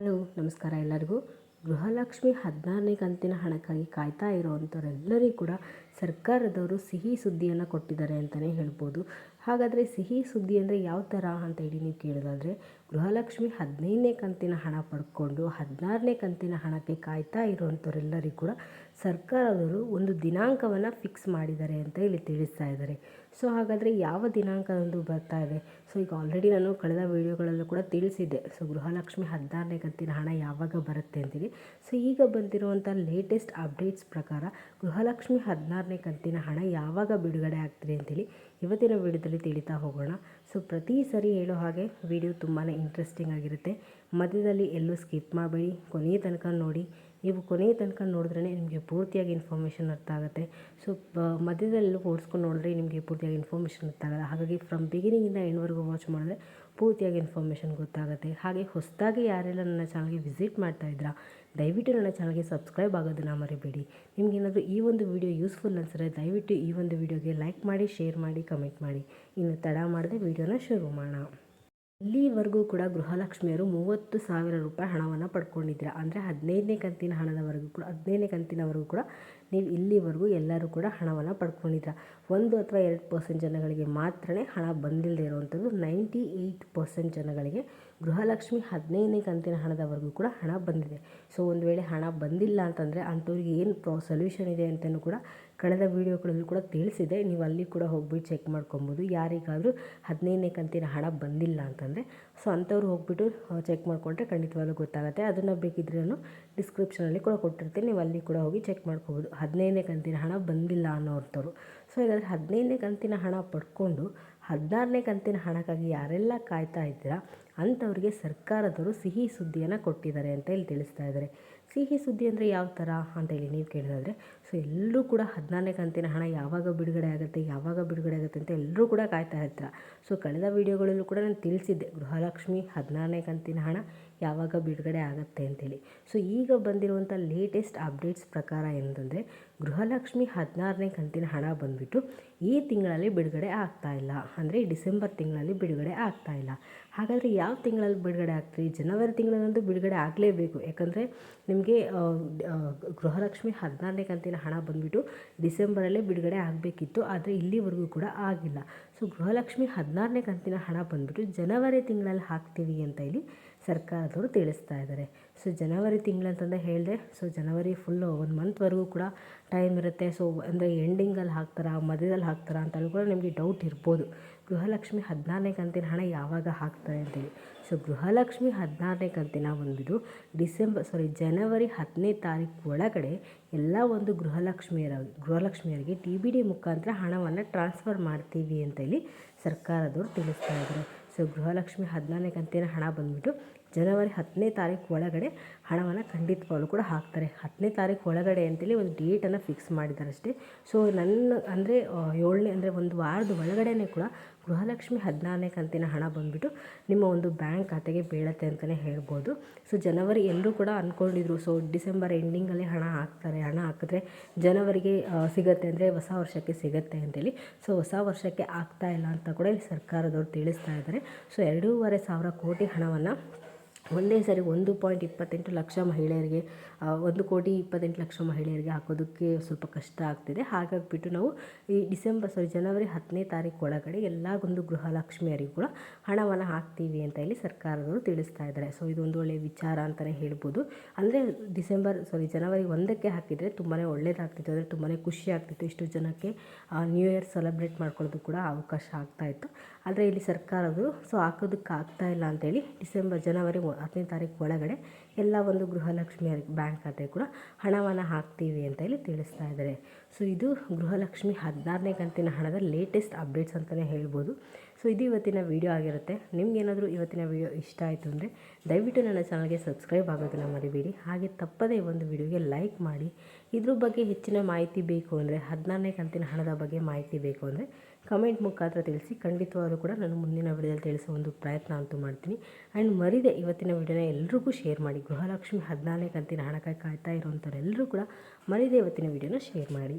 Hello, ನಮಸ್ಕಾರ ಎಲ್ಲರಿಗೂ. ಗೃಹಲಕ್ಷ್ಮಿ ಹದಿನಾರನೇ ಕಂತಿನ ಹಣಕ್ಕಾಗಿ ಕಾಯ್ತಾ ಇರೋವಂಥವರೆಲ್ಲರಿಗೂ ಕೂಡ ಸರ್ಕಾರದವರು ಸಿಹಿ ಸುದ್ದಿಯನ್ನು ಕೊಟ್ಟಿದ್ದಾರೆ ಅಂತಲೇ ಹೇಳ್ಬೋದು. ಹಾಗಾದರೆ ಸಿಹಿ ಸುದ್ದಿ ಅಂದರೆ ಯಾವ ಥರ ಅಂತ ಹೇಳಿ ನೀವು ಕೇಳೋದಾದರೆ, ಗೃಹಲಕ್ಷ್ಮಿ ಹದಿನೈದನೇ ಕಂತಿನ ಹಣ ಪಡ್ಕೊಂಡು ಹದಿನಾರನೇ ಕಂತಿನ ಹಣಕ್ಕೆ ಕಾಯ್ತಾ ಇರುವಂಥವರೆಲ್ಲರಿಗೂ ಕೂಡ ಸರ್ಕಾರದವರು ಒಂದು ದಿನಾಂಕವನ್ನು ಫಿಕ್ಸ್ ಮಾಡಿದ್ದಾರೆ ಅಂತ ಇಲ್ಲಿ ತಿಳಿಸ್ತಾ ಇದ್ದಾರೆ. ಸೊ ಹಾಗಾದರೆ ಯಾವ ದಿನಾಂಕದಂದು ಬರ್ತಾ ಇದೆ? ಸೊ ಈಗ ಆಲ್ರೆಡಿ ನಾನು ಕಳೆದ ವೀಡಿಯೋಗಳಲ್ಲೂ ಕೂಡ ತಿಳಿಸಿದ್ದೆ. ಸೊ ಗೃಹಲಕ್ಷ್ಮಿ ಹದಿನಾರನೇ ಕಂತಿನ ಹಣ ಯಾವಾಗ ಬರುತ್ತೆ ಅಂತೇಳಿ ಸೊ ಈಗ ಬಂದಿರುವಂಥ ಲೇಟೆಸ್ಟ್ ಅಪ್ಡೇಟ್ಸ್ ಪ್ರಕಾರ ಗೃಹಲಕ್ಷ್ಮಿ ಹದಿನಾರನೇ ಕಂತಿನ ಹಣ ಯಾವಾಗ ಬಿಡುಗಡೆ ಆಗ್ತಿದೆ ಅಂತೇಳಿ ಇವತ್ತಿನ ವೀಡಿಯೋದಲ್ಲಿ ತಿಳಿತಾ ಹೋಗೋಣ. ಸೊ ಪ್ರತಿ ಸರಿ ಹೇಳೋ ಹಾಗೆ ವಿಡಿಯೋ ತುಂಬಾ ಇಂಟ್ರೆಸ್ಟಿಂಗ್ ಆಗಿರುತ್ತೆ. ಮಧ್ಯದಲ್ಲಿ ಎಲ್ಲೂ ಸ್ಕಿಪ್ ಮಾಡಬೇಡಿ. ಕೊನೆಯ ತನಕ ನೋಡಿ. ನೀವು ಕೊನೆಯ ತನಕ ನೋಡಿದ್ರೇ ನಿಮಗೆ ಪೂರ್ತಿಯಾಗಿ ಇನ್ಫಾರ್ಮೇಷನ್ ಅರ್ಥ ಆಗುತ್ತೆ. ಸೊ ಮಧ್ಯದಲ್ಲಿ ಓಡಿಸ್ಕೊಂಡು ನೋಡಿದ್ರೆ ನಿಮಗೆ ಪೂರ್ತಿಯಾಗಿ ಇನ್ಫಾರ್ಮೇಷನ್ ಅರ್ಥ ಆಗಲ್ಲ. ಹಾಗಾಗಿ ಫ್ರಮ್ ಬಿಗಿನಿಂಗಿಂದ ಎಂಡ್ವರೆಗೂ ವಾಚ್ ಮಾಡಿದ್ರೆ ಪೂರ್ತಿಯಾಗಿ ಇನ್ಫಾರ್ಮೇಷನ್ ಗೊತ್ತಾಗುತ್ತೆ. ಹಾಗೆ ಹೊಸದಾಗಿ ಯಾರೆಲ್ಲ ನನ್ನ ಚಾನಲ್ಗೆ ವಿಸಿಟ್ ಮಾಡ್ತಾ ಇದ್ದೀರಾ, ದಯವಿಟ್ಟು ನನ್ನ ಚಾನಲ್ಗೆ ಸಬ್ಸ್ಕ್ರೈಬ್ ಆಗೋದನ್ನು ಮರಿಬೇಡಿ. ನಿಮಗೇನಾದರೂ ಈ ಒಂದು ವಿಡಿಯೋ ಯೂಸ್ಫುಲ್ ಅನಿಸಿದ್ರೆ ದಯವಿಟ್ಟು ಈ ಒಂದು ವಿಡಿಯೋಗೆ ಲೈಕ್ ಮಾಡಿ ಶೇರ್ ಮಾಡಿ ಕಮೆಂಟ್ ಮಾಡಿ. ಇನ್ನು ತಡ ಮಾಡದೆ ವಿಡಿಯೋನ ಶುರು ಮಾಡೋಣ. ಇಲ್ಲಿವರೆಗೂ ಕೂಡ ಗೃಹಲಕ್ಷ್ಮಿಯರು ಮೂವತ್ತು ಸಾವಿರ ರೂಪಾಯಿ ಹಣವನ್ನು ಪಡ್ಕೊಂಡಿದ್ದೀರಾ. ಅಂದರೆ ಹದಿನೈದನೇ ಕಂತಿನ ಹಣದವರೆಗೂ ಕೂಡ, ಹದಿನೈದನೇ ಕಂತಿನವರೆಗೂ ಕೂಡ ನೀವು ಇಲ್ಲಿವರೆಗೂ ಎಲ್ಲರೂ ಕೂಡ ಹಣವನ್ನು ಪಡ್ಕೊಂಡಿದ್ದೀರಾ. ಒಂದು ಅಥವಾ ಎರಡು ಪರ್ಸೆಂಟ್ ಜನಗಳಿಗೆ ಮಾತ್ರನೇ ಹಣ ಬಂದಿಲ್ಲದೆ ಇರುವಂಥದ್ದು. ನೈಂಟಿ ಏಯ್ಟ್ ಪರ್ಸೆಂಟ್ ಜನಗಳಿಗೆ ಗೃಹಲಕ್ಷ್ಮಿ ಹದಿನೈದನೇ ಕಂತಿನ ಹಣದವರೆಗೂ ಕೂಡ ಹಣ ಬಂದಿದೆ. ಸೊ ಒಂದು ವೇಳೆ ಹಣ ಬಂದಿಲ್ಲ ಅಂತಂದರೆ ಅಂಥವ್ರಿಗೆ ಏನು ಪ್ರಾ ಸೊಲ್ಯೂಷನ್ ಇದೆ ಅಂತಲೂ ಕೂಡ ಕಳೆದ ವೀಡಿಯೋಗಳಲ್ಲಿ ಕೂಡ ತಿಳಿಸಿದೆ. ನೀವು ಅಲ್ಲಿ ಕೂಡ ಹೋಗ್ಬಿಟ್ಟು ಚೆಕ್ ಮಾಡ್ಕೊಬೋದು. ಯಾರಿಗಾದರೂ ಹದಿನೈದನೇ ಕಂತಿನ ಹಣ ಬಂದಿಲ್ಲ ಅಂತಂದರೆ. ಸೊ ಅಂಥವ್ರು ಹೋಗ್ಬಿಟ್ಟು ಚೆಕ್ ಮಾಡಿಕೊಂಡ್ರೆ ಖಂಡಿತವಾಗ್ಲೂ ಗೊತ್ತಾಗುತ್ತೆ. ಅದನ್ನು ಬೇಕಿದ್ರೂ ಡಿಸ್ಕ್ರಿಪ್ಷನಲ್ಲಿ ಕೂಡ ಕೊಟ್ಟಿರ್ತೀನಿ. ನೀವು ಅಲ್ಲಿ ಕೂಡ ಹೋಗಿ ಚೆಕ್ ಮಾಡ್ಕೋಬೋದು. ಹದಿನೈದನೇ ಕಂತಿನ ಹಣ ಬಂದಿಲ್ಲ ಅನ್ನೋರ್ಥವ್ರು. ಸೊ ಹಾಗಾದರೆ ಹದಿನೈದನೇ ಕಂತಿನ ಹಣ ಪಡ್ಕೊಂಡು ಹದಿನಾರನೇ ಕಂತಿನ ಹಣಕ್ಕಾಗಿ ಯಾರೆಲ್ಲ ಕಾಯ್ತಾ ಇದ್ದೀರಾ, ಅಂಥವ್ರಿಗೆ ಸರ್ಕಾರದವರು ಸಿಹಿ ಸುದ್ದಿಯನ್ನು ಕೊಟ್ಟಿದ್ದಾರೆ ಅಂತ ಇಲ್ಲಿ ತಿಳಿಸ್ತಾ ಇದ್ದಾರೆ. ಸಿಹಿ ಸುದ್ದಿ ಅಂದರೆ ಯಾವ ಥರ ಅಂತೇಳಿ ನೀವು ಕೇಳಿದ್ರೆ ಸೊ ಎಲ್ಲರೂ ಕೂಡ ಹದಿನಾರನೇ ಕಂತಿನ ಹಣ ಯಾವಾಗ ಬಿಡುಗಡೆ ಆಗುತ್ತೆ, ಯಾವಾಗ ಬಿಡುಗಡೆ ಆಗುತ್ತೆ ಅಂತ ಎಲ್ಲರೂ ಕೂಡ ಕಾಯ್ತಾ ಇರ್ತಾರೆ. ಸೊ ಕಳೆದ ವೀಡಿಯೋಗಳಲ್ಲೂ ಕೂಡ ನಾನು ತಿಳಿಸಿದ್ದೆ, ಗೃಹಲಕ್ಷ್ಮಿ ಹದಿನಾರನೇ ಕಂತಿನ ಹಣ ಯಾವಾಗ ಬಿಡುಗಡೆ ಆಗುತ್ತೆ ಅಂತೇಳಿ. ಸೊ ಈಗ ಬಂದಿರುವಂಥ ಲೇಟೆಸ್ಟ್ ಅಪ್ಡೇಟ್ಸ್ ಪ್ರಕಾರ ಏನಂತಂದರೆ, ಗೃಹಲಕ್ಷ್ಮಿ ಹದಿನಾರನೇ ಕಂತಿನ ಹಣ ಬಂದುಬಿಟ್ಟು ಈ ತಿಂಗಳಲ್ಲಿ ಬಿಡುಗಡೆ ಆಗ್ತಾ ಇಲ್ಲ. ಅಂದರೆ ಡಿಸೆಂಬರ್ ತಿಂಗಳಲ್ಲಿ ಬಿಡುಗಡೆ ಆಗ್ತಾ ಇಲ್ಲ. ಹಾಗಾದರೆ ಯಾವ ತಿಂಗಳಲ್ಲಿ ಬಿಡುಗಡೆ ಆಗ್ತೀವಿ ಜನವರಿ ತಿಂಗಳಲ್ಲಂತೂ ಬಿಡುಗಡೆ ಆಗಲೇಬೇಕು. ಯಾಕಂದರೆ ನಿಮಗೆ ಗೃಹಲಕ್ಷ್ಮಿ ಹದಿನಾರನೇ ಕಂತಿನ ಹಣ ಬಂದುಬಿಟ್ಟು ಡಿಸೆಂಬರಲ್ಲೇ ಬಿಡುಗಡೆ ಆಗಬೇಕಿತ್ತು. ಆದರೆ ಇಲ್ಲಿವರೆಗೂ ಕೂಡ ಆಗಿಲ್ಲ. ಸೊ ಗೃಹಲಕ್ಷ್ಮಿ ಹದಿನಾರನೇ ಕಂತಿನ ಹಣ ಬಂದುಬಿಟ್ಟು ಜನವರಿ ತಿಂಗಳಲ್ಲಿ ಹಾಕ್ತೀವಿ ಅಂತ ಇಲ್ಲಿ ಸರ್ಕಾರದವರು ತಿಳಿಸ್ತಾ ಇದ್ದಾರೆ. ಸೊ, ಜನವರಿ ತಿಂಗಳಂತಂದೇ ಹೇಳಿದೆ, ಸೊ, ಜನವರಿ ಫುಲ್ಲು ಒಂದು ಮಂತ್ವರೆಗೂ ಕೂಡ ಟೈಮ್ ಇರುತ್ತೆ. ಸೊ ಅಂದರೆ ಎಂಡಿಂಗಲ್ಲಿ ಹಾಕ್ತಾರಾ, ಮಧ್ಯದಲ್ಲಿ ಹಾಕ್ತಾರಾ ಅಂತ ಕೂಡ ನಿಮಗೆ ಡೌಟ್ ಇರ್ಬೋದು. ಗೃಹಲಕ್ಷ್ಮಿ ಹದಿನಾರನೇ ಕಂತಿನ ಹಣ ಯಾವಾಗ ಹಾಕ್ತಾರೆ ಅಂತೇಳಿ. ಸೊ ಗೃಹಲಕ್ಷ್ಮಿ ಹದಿನಾರನೇ ಕಂತಿನ ಬಂದ್ಬಿಟ್ಟು ಡಿಸೆಂಬರ್ ಸಾರಿ ಜನವರಿ ಹತ್ತನೇ ತಾರೀಕು ಒಳಗಡೆ ಎಲ್ಲ ಒಂದು ಗೃಹಲಕ್ಷ್ಮಿಯರ, ಗೃಹಲಕ್ಷ್ಮಿಯರಿಗೆ ಟಿ ಬಿ ಡಿ ಮುಖಾಂತರ ಹಣವನ್ನು ಟ್ರಾನ್ಸ್ಫರ್ ಮಾಡ್ತೀವಿ ಅಂತ ಹೇಳಿ ಸರ್ಕಾರದವರು ತಿಳಿಸ್ತಾ ಇದ್ದಾರೆ. ಸೊ ಗೃಹಲಕ್ಷ್ಮಿ ಹದಿನಾರನೇ ಕಂತಿನ ಹಣ ಬಂದುಬಿಟ್ಟು ಜನವರಿ ಹತ್ತನೇ ತಾರೀಕು ಒಳಗಡೆ ಹಣವನ್ನು ಖಂಡಿತವಾಗ್ಲೂ ಕೂಡ ಹಾಕ್ತಾರೆ. ಹತ್ತನೇ ತಾರೀಕು ಒಳಗಡೆ ಅಂತೇಳಿ ಒಂದು ಡೇಟನ್ನು ಫಿಕ್ಸ್ ಮಾಡಿದ್ದಾರೆ ಅಷ್ಟೇ ಸೊ ನನ್ನ ಅಂದರೆ ಏಳನೇ ಅಂದರೆ ಒಂದು ವಾರದ ಒಳಗಡೆ ಕೂಡ ಗೃಹಲಕ್ಷ್ಮಿ ಹದಿನಾರನೇ ಕಂತಿನ ಹಣ ಬಂದುಬಿಟ್ಟು ನಿಮ್ಮ ಒಂದು ಬ್ಯಾಂಕ್ ಖಾತೆಗೆ ಬೀಳತ್ತೆ ಅಂತಲೇ ಹೇಳ್ಬೋದು. ಸೊ ಜನವರಿ ಎಲ್ಲರೂ ಕೂಡ ಅಂದ್ಕೊಂಡಿದ್ರು ಸೊ ಡಿಸೆಂಬರ್ ಎಂಡಿಂಗಲ್ಲಿ ಹಣ ಹಾಕ್ತಾರೆ. ಹಣ ಹಾಕಿದ್ರೆ ಜನವರಿಗೆ ಸಿಗುತ್ತೆ ಅಂದರೆ ಹೊಸ ವರ್ಷಕ್ಕೆ ಸಿಗುತ್ತೆ ಅಂತೇಳಿ. ಸೊ ಹೊಸ ವರ್ಷಕ್ಕೆ ಆಗ್ತಾ ಇಲ್ಲ ಅಂತ ಕೂಡ ಇಲ್ಲಿ ಸರ್ಕಾರದವರು ತಿಳಿಸ್ತಾ ಇದ್ದಾರೆ. ಸೊ ಎರಡೂವರೆ ಸಾವಿರ ಕೋಟಿ ಹಣವನ್ನು ಒಂದೇ ಸರಿ ಒಂದು ಪಾಯಿಂಟ್ ಇಪ್ಪತ್ತೆಂಟು ಲಕ್ಷ ಮಹಿಳೆಯರಿಗೆ ಒಂದು ಕೋಟಿ ಇಪ್ಪತ್ತೆಂಟು ಲಕ್ಷ ಮಹಿಳೆಯರಿಗೆ ಹಾಕೋದಕ್ಕೆ ಸ್ವಲ್ಪ ಕಷ್ಟ ಆಗ್ತಿದೆ. ಹಾಗಾಗಿಬಿಟ್ಟು ನಾವು ಈ ಡಿಸೆಂಬರ್ ಸಾರಿ ಜನವರಿ ಹತ್ತನೇ ತಾರೀಕು ಒಳಗಡೆ ಎಲ್ಲ ಒಂದು ಗೃಹಲಕ್ಷ್ಮಿಯರಿಗೂ ಕೂಡ ಹಣವನ್ನು ಹಾಕ್ತೀವಿ ಅಂತ ಇಲ್ಲಿ ಸರ್ಕಾರದವರು ತಿಳಿಸ್ತಾ ಇದ್ದಾರೆ. ಸೊ ಇದೊಂದು ಒಳ್ಳೆಯ ವಿಚಾರ ಅಂತಲೇ ಹೇಳ್ಬೋದು. ಅಂದರೆ ಡಿಸೆಂಬರ್ ಸಾರಿ ಜನವರಿ ಒಂದಕ್ಕೆ ಹಾಕಿದರೆ ತುಂಬಾ ಒಳ್ಳೆಯದಾಗ್ತಿತ್ತು ಅಂದರೆ ತುಂಬಾ ಖುಷಿ ಆಗ್ತಿತ್ತು. ಇಷ್ಟು ಜನಕ್ಕೆ ನ್ಯೂ ಇಯರ್ ಸೆಲೆಬ್ರೇಟ್ ಮಾಡ್ಕೊಳ್ಳೋದು ಕೂಡ ಅವಕಾಶ ಆಗ್ತಾಯಿತ್ತು ಆದರೆ ಇಲ್ಲಿ ಸರ್ಕಾರದವರು ಸೊ ಹಾಕೋದಕ್ಕೆ ಆಗ್ತಾ ಇಲ್ಲ ಅಂತೇಳಿ ಡಿಸೆಂಬರ್, ಜನವರಿ ಹತ್ತನೇ ತಾರೀಕು ಒಳಗಡೆ ಎಲ್ಲ ಒಂದು ಗೃಹಲಕ್ಷ್ಮಿ ಬ್ಯಾಂಕ್ ಖಾತೆ ಕೂಡ ಹಣವನ್ನು ಹಾಕ್ತೀವಿ ಅಂತ ಹೇಳಿ ತಿಳಿಸ್ತಾ ಇದ್ದಾರೆ. ಸೊ ಇದು ಗೃಹಲಕ್ಷ್ಮಿ ಹದಿನಾರನೇ ಕಂತಿನ ಹಣದ ಲೇಟೆಸ್ಟ್ ಅಪ್ಡೇಟ್ಸ್ ಅಂತಲೇ ಹೇಳ್ಬೋದು. ಸೊ ಇದು ಇವತ್ತಿನ ವೀಡಿಯೋ ಆಗಿರುತ್ತೆ. ನಿಮಗೇನಾದರೂ ಇವತ್ತಿನ ವೀಡಿಯೋ ಇಷ್ಟ ಆಯಿತು ಅಂದರೆ ದಯವಿಟ್ಟು ನನ್ನ ಚಾನಲ್ಗೆ ಸಬ್ಸ್ಕ್ರೈಬ್ ಆಗೋದನ್ನು ಮರಿಬೇಡಿ. ಹಾಗೆ ತಪ್ಪದೇ ಒಂದು ವಿಡಿಯೋಗೆ ಲೈಕ್ ಮಾಡಿ. ಇದ್ರ ಬಗ್ಗೆ ಹೆಚ್ಚಿನ ಮಾಹಿತಿ ಬೇಕು ಅಂದರೆ ಹದಿನಾರನೇ ಕಂತಿನ ಹಣದ ಬಗ್ಗೆ ಮಾಹಿತಿ ಬೇಕು ಅಂದರೆ ಕಮೆಂಟ್ ಮುಖಾಂತರ ತಿಳಿಸಿ ಖಂಡಿತವಾಗಲೂ ಕೂಡ ನಾನು ಮುಂದಿನ ವಿಡಿಯೋದಲ್ಲಿ ತಿಳಿಸೋ ಒಂದು ಪ್ರಯತ್ನ ಅಂತೂ ಮಾಡ್ತೀನಿ. ಆ್ಯಂಡ್ ಮರಿದೆ ಇವತ್ತಿನ ವಿಡಿಯೋನ ಎಲ್ರಿಗೂ ಶೇರ್ ಮಾಡಿ. ಗೃಹಲಕ್ಷ್ಮಿ ಹದಿನಾಲ್ಕು ಕಂತಿನ ಹಣಕಾಯಿ ಕಾಯ್ತಾ ಇರೋಂಥವ್ರೆಲ್ಲರೂ ಕೂಡ ಮರಿದೆ ಇವತ್ತಿನ ವಿಡಿಯೋನ ಶೇರ್ ಮಾಡಿ.